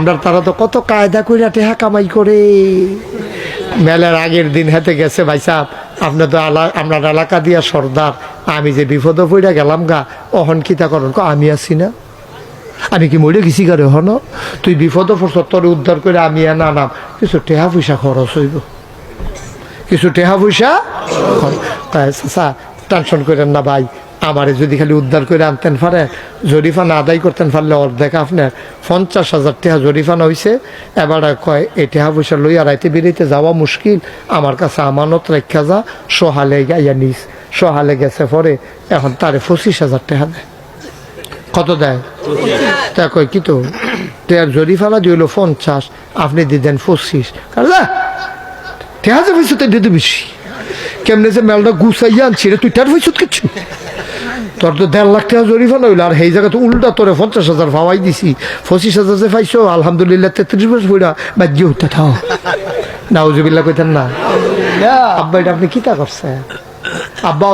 আমরা তারা তো কত কায়দা কইরা টেহা কামাই করে। মেলার আগের দিন হাতে গেছে ভাই সাহেব আপনার তো আলা আপনার এলাকা দিয়া সর্দার, আমি যে বিপদ পড়ে গেলাম গা, অহন কিতা করুন? আমি আছি না। আমি কি মরে গেছি গারে হন তুই বিপদ তোর উদ্ধার করে আমি আর নাম কিছু টেহা পয়সা খরচ হইব। কিছু টেহা পয়সা টেনশন করেন না ভাই। আমারে যদি খালি উদ্ধার করে আনতেন পারে জরিফানা আদায় করতেন পারলে অর্ধেক আপনার পঞ্চাশ হাজার টেহা জরিফানা হয়েছে এবার কয়, এই টেহা পয়সা লইয়া রাইতে বেরিতে যাওয়া মুশকিল। আমার কাছে আমানত রেখা যা, সহালে গাইয়া নিস। সহালে গেছে পরে, এখন তারে পঁচিশ হাজার টাকা দেয় কত দেয়? তা কয়, কি তো? টেয়ার জরিফানা দিল পঞ্চাশ, আপনি দিতেন পঁচিশ। কারণ টেহা যে পয়সা দিতে বেশি কেমনে যে মেলটা গুছাইয়া আনছি রে তুই টার পয়সা কিছু তোর তো দেড় লাখ টাকা জরিফানা হইল আর সেই জায়গাতে উল্টা তোরে পঞ্চাশ হাজার ফাওয়াই দিছি। পঁচিশ হাজার যে পাইছো আলহামদুলিল্লাহ তেত্রিশ বছর পড়া বাজ্য উঠতে থাও। নাউজুবিল্লা কইতেন না। আব্বা এটা আপনি কিতা করছেন? আব্বা